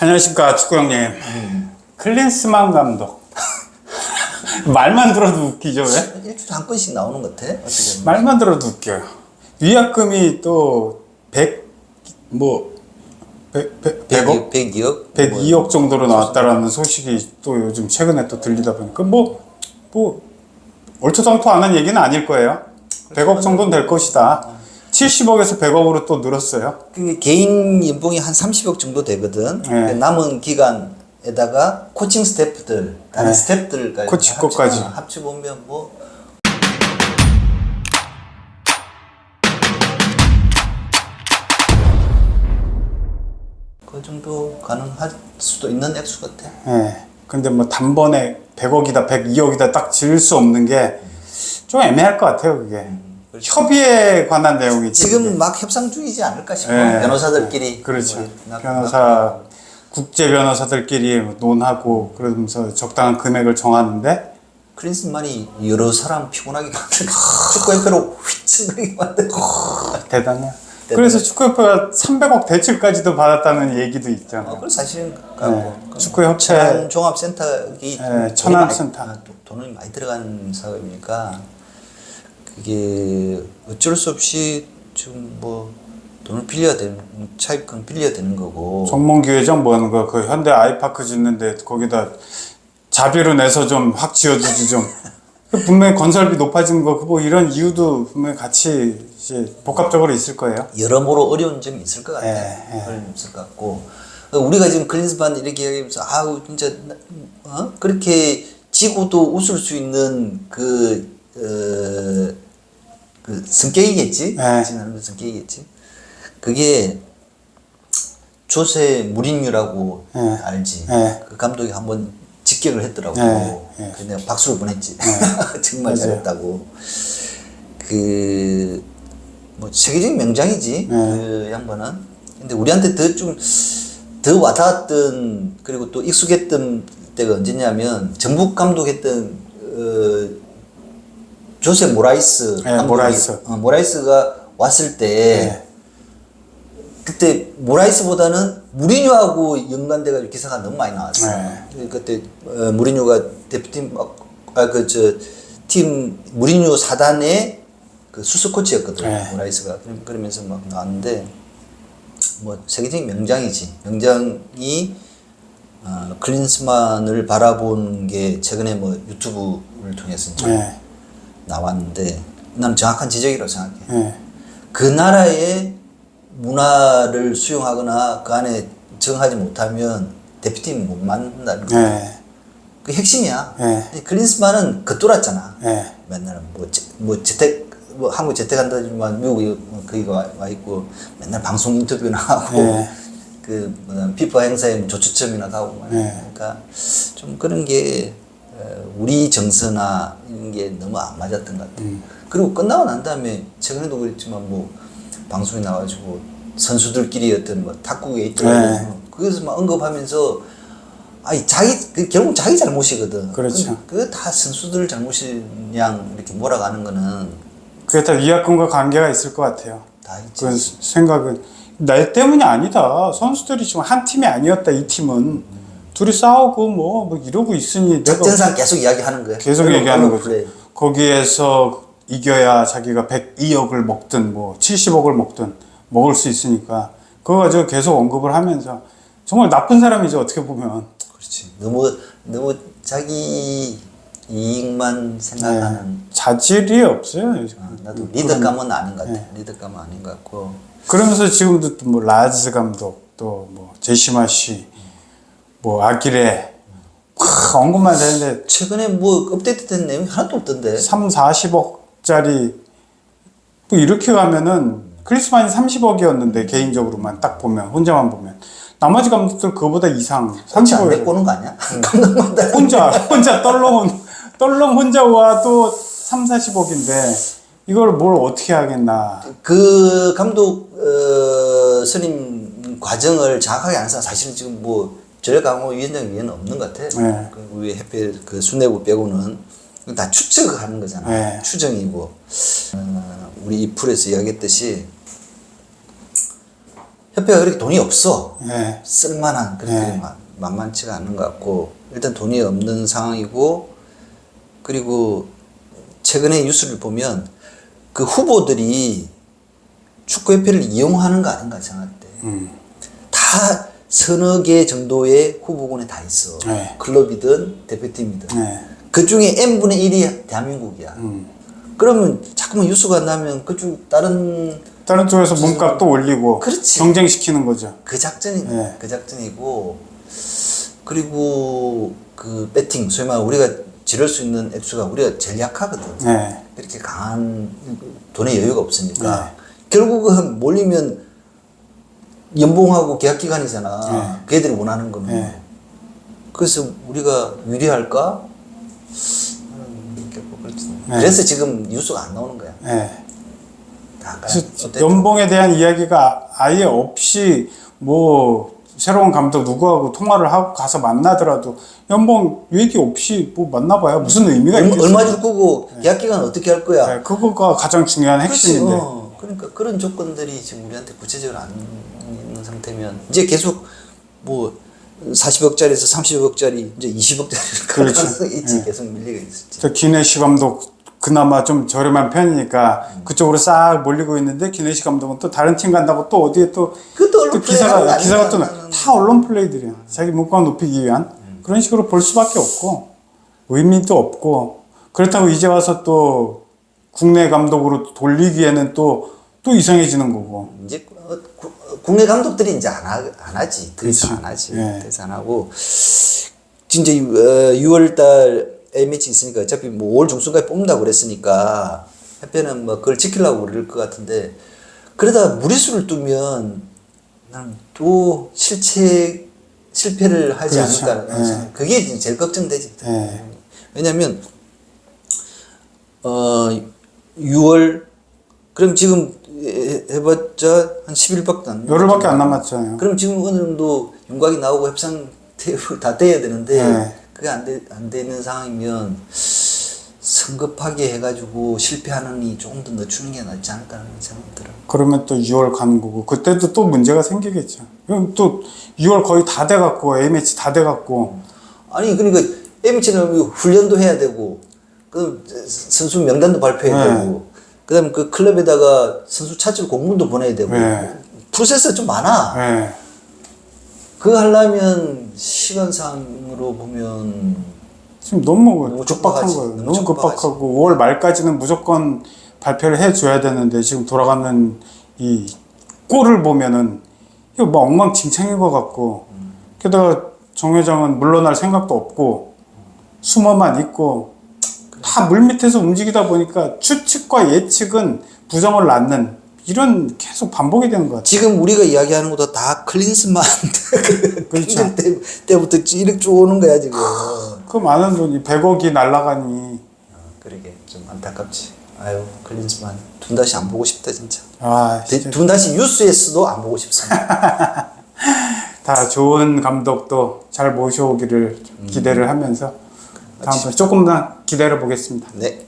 안녕하십니까 축구 형님. 클린스만 감독. 말만 들어도 웃기죠 왜? 일주일에 한 건씩 나오는 것 같아. 어떻게 보면. 말만 들어도 웃겨요. 위약금이 또 100, 뭐, 100, 100, 100억? 100억? 102억 정도로 나왔다라는 소식이 또 요즘 최근에 또 들리다 보니까 뭐, 뭐, 얼토당토 안한 얘기는 아닐 거예요. 100억 정도는 될 것이다. 70억에서 100억으로 또 늘었어요. 그 개인 연봉이 한 30억 정도 되거든. 네. 그 남은 기간에다가 코칭 스태프들, 다른 네. 스태프들까지 코치 다 것까지. 합쳐- 보면 뭐 그 정도 가능할 수도 있는 액수 같아. 예. 근데 뭐 단번에 100억이다, 102억이다 딱 지을 수 없는 게 좀 애매할 것 같아요, 그게. 협의에 관한 내용이지. 지금. 막 협상 중이지 않을까 싶어. 예. 변호사들끼리. 그렇죠. 나- 변호사, 국제 변호사들끼리 논하고 그러면서 적당한 금액을 정하는데 크린스만이 여러 사람 피곤하게 만들고 축구협회로 휘청거리게 만들고 대단해요. 그래서 축구협회가 300억 대출까지도 받았다는 얘기도 있잖아요. 어, 그건 사실은 네. 축구협회 천안 종합센터 이 네, 천안센터. 돈이 많이 들어간 사업이니까 그게 어쩔 수 없이 지금 뭐 돈을 빌려야 되는 차입금 빌려야 되는 거고 정몽규 회장 뭐 하는 거야? 그 현대 아이파크 짓는데 거기다 자비로 내서 좀 확 지어주지 좀. 그 분명히 건설비 높아진 거, 뭐 이런 이유도 분명히 같이 이제 복합적으로 있을 거예요. 여러모로 어려운 점이 있을 것 같아. 예, 예. 어려운 있을 것 같고 우리가 지금 클린스만 이렇게 얘기하면서 아우 진짜 나- 어? 그렇게 지고도 웃을 수 있는 그, 어, 그 성격이겠지. 예. 지나는 성격이겠지. 그게 조세 무린유라고 예. 알지. 예. 그 감독이 한번 직격을 했더라고. 예, 예. 그래서 내가 박수를 보냈지. 정말 맞아요. 잘했다고. 그, 뭐, 세계적인 명장이지. 네. 그 양반은. 근데 우리한테 더 좀, 더 와닿았던, 그리고 또 익숙했던 때가 언제냐면, 전북 감독했던, 어, 조세 모라이스. 네, 감독이- 모라이스. 어, 모라이스가 왔을 때, 네. 그때 모라이스보다는 무리뉴하고 연관돼가지고 기사가 너무 많이 나왔어. 네. 그때 어, 무리뉴가 대표팀 아그 저팀 무리뉴 사단의 그 수석 코치였거든. 네. 모라이스가 그러면서 막 나왔는데 뭐 세계적인 명장이지. 명장이 어, 클린스만을 바라본 게 최근에 뭐 유튜브를 통해서 네. 나왔는데 나는 정확한 지적이라고 생각해. 네. 그 나라의 문화를 수용하거나 그 안에 적응하지 못하면 대표팀 못 만든다는 거. 네. 그 핵심이야. 네. 근데 클린스만은 겉돌았잖아. 네. 맨날 뭐, 재, 뭐 재택 뭐 한국 재택한다지만 미국에 뭐 거기 와, 와 있고 맨날 방송 인터뷰나 하고 네. 그 뭐냐, 피파 행사에 뭐 조추첨이나 가고 막 네. 그러니까 좀 그런 게 어, 우리 정서나 이런 게 너무 안 맞았던 것 같아. 음. 그리고 끝나고 난 다음에 최근에도 그랬지만 뭐 방송에 나와가지고 선수들끼리 어떤 뭐 탁구에 있더라고 네. 그것을 막 언급하면서 아니 자기 그 결국 자기 잘못이거든. 그렇죠. 그거 다 선수들 잘못인 양 이렇게 몰아가는 거는 그게 다 위약금과 관계가 있을 것 같아요. 다 있지. 그 생각은 나 때문이 아니다. 선수들이 지금 한 팀이 아니었다. 이 팀은 둘이 싸우고 뭐, 뭐 이러고 있으니 내가 작전상 계속 이야기하는 거야. 계속 얘기하는 거죠. 플레이. 거기에서 이겨야 자기가 102억을 먹든 뭐 70억을 먹든 먹을 수 있으니까 그거 가지고 계속 언급을 하면서 정말 나쁜 사람이죠 어떻게 보면 그렇지. 너무 너무 자기 이익만 생각하는. 네. 자질이 없어요. 어, 나도 리더감은 아닌 것 같아. 리더감은 아닌 것 같고. 그러면서 지금도 또 뭐 라즈 감독 또 뭐 제시마 씨 뭐 아기레 막 언급만 되는데 최근에 뭐 업데이트된 내용이 하나도 없던데. 3, 40억짜리 또 이렇게 가면은 크리스만이 30억이었는데 개인적으로만 딱 보면 혼자만 보면 나머지 감독들 그거보다 이상 꼴찌 안 30억 데리고 오는 거 아니야? 감독마다. 혼자 혼자 떨렁 떨렁 혼자 와도 3, 40억인데 이걸 뭘 어떻게 하겠나 그 감독 어, 선임 과정을 정확하게 아는 사람 사실은 지금 뭐 전략강호 위원장 위에는 없는 것 같아. 네. 그 우리 해외 그 수뇌부 빼고는 다 추측하는 거잖아. 네. 추정이고 어, 우리 이 풀에서 이야기했듯이 협회가 그렇게 돈이 없어. 예. 쓸만한 그렇게 네. 만- 만만치가 않은 것 같고 일단 돈이 없는 상황이고 그리고 최근에 뉴스를 보면 그 후보들이 축구협회를 이용하는 거 아닌가 생각할 때. 음. 다 서너 개 정도의 후보군에 다 있어. 네. 클럽이든 대표팀이든. 네. 그 중에 n분의 1이 대한민국이야. 음. 그러면 자꾸만 뉴스가 나면 그쪽 다른 다른 쪽에서 몸값도 올리고 그렇지. 경쟁시키는 거죠. 그 작전이 네. 그 작전이고 그리고 그 배팅 소위 말 우리가 지를 수 있는 액수가 우리가 제일 약하거든. 네. 이렇게 강한 돈의 여유가 없으니까 네. 결국은 몰리면 연봉하고 계약 기간이잖아. 네. 걔들이 원하는 거는. 네. 그래서 우리가 유리할까? 그렇지. 네. 그래서 지금 뉴스가 안 나오는 거야. 네. 다 그래서 연봉에 대한 이야기가 아예 없이 뭐 새로운 감독 누구하고 통화를 하고 가서 만나더라도 연봉 얘기 없이 뭐 만나봐야 무슨 의미가 얼마, 있겠어요? 얼마 줄 거고 계약 기간 어떻게 할 거야? 네, 그거가 가장 중요한 그렇지. 핵심인데. 어. 그러니까 그런 조건들이 지금 우리한테 구체적으로 안 있는 상태면 이제 계속 뭐 40억짜리에서 30억짜리 이제 20억짜리로 갈 그렇죠. 가능성이 있지 예. 계속 밀리가 있을지. 저 기내시 감독 그나마 좀 저렴한 편이니까 그쪽으로 싹 몰리고 있는데 기내시 감독은 또 다른 팀 간다고 또 어디에 또, 또 기사가? 기사가 또 나는. 다 언론 플레이들이야. 자기 문과 높이기 위한 그런 식으로 볼 수밖에 없고 의미도 없고 그렇다고 이제 와서 또 국내 감독으로 돌리기에는 또 또 이상해지는 거고. 이제 어, 구- 어, 국내 감독들이 이제 안, 하, 안 하지. 더 이상. 안 하지. 예. 더 이상 안 하고 진짜 6월 달 A매치 있으니까 어차피 뭐 5월 중순까지 뽑는다고 그랬으니까 협회는 뭐 그걸 지키려고 그럴 것 같은데 그러다 무리수를 두면 난또 실체 실패를 하지 그렇죠. 않을까. 생각. 그게 제일 걱정되지. 예. 왜냐면 어 6월 그럼 지금 해- 해봤자 한 10일밖에 안 열흘밖에 안 남았잖아요. 그럼 지금 어느 정도 윤곽이 나오고 협상 테이블 다 떼야 되는데 네. 그게 안, 되, 안 되는 상황이면 성급하게 해가지고 실패하느니 조금 더 늦추는 게 낫지 않을까 하는 생각이 들어요. 그러면 또 6월 가는 거고 그때도 또 문제가 생기겠죠. 그럼 또 6월 거의 다 돼갖고 매치 다 돼갖고 아니 그러니까 M치는 훈련도 해야 되고 그 선수 명단도 발표해야 네. 되고 그다음 그 클럽에다가 선수 찾을 공문도 보내야 되고 네. 프로세스가 좀 많아. 예. 그거 하려면 시간상으로 보면 지금 너무, 너무 급박한. 거예요. 너무 너무. 급박하고 5월 말까지는 무조건 발표를 해줘야 되는데 지금 돌아가는 이 꼴을 보면은 이거 뭐 엉망진창인 것 같고 게다가 정 회장은 물러날 생각도 없고 숨어만 있고 다 물밑에서 움직이다 보니까 추측과 예측은 부정을 낳는 이런 계속 반복이 되는 것 같아요. 지금 우리가 이야기하는 것도 다 클린스만 그렇죠. 때, 때부터 이렇게 쭉 오는 거야 지금. 그 많은 돈이 100억이 날라가니 그러게 좀 안타깝지. 아유 클린스만 둔 다시 안 보고 싶다 진짜. 아 진짜 둔 다시 뉴스에서도 안 보고 싶습니다. 다 좋은 감독도 잘 모셔오기를 기대를 하면서 다음번에 조금만 기다려 보겠습니다. 네.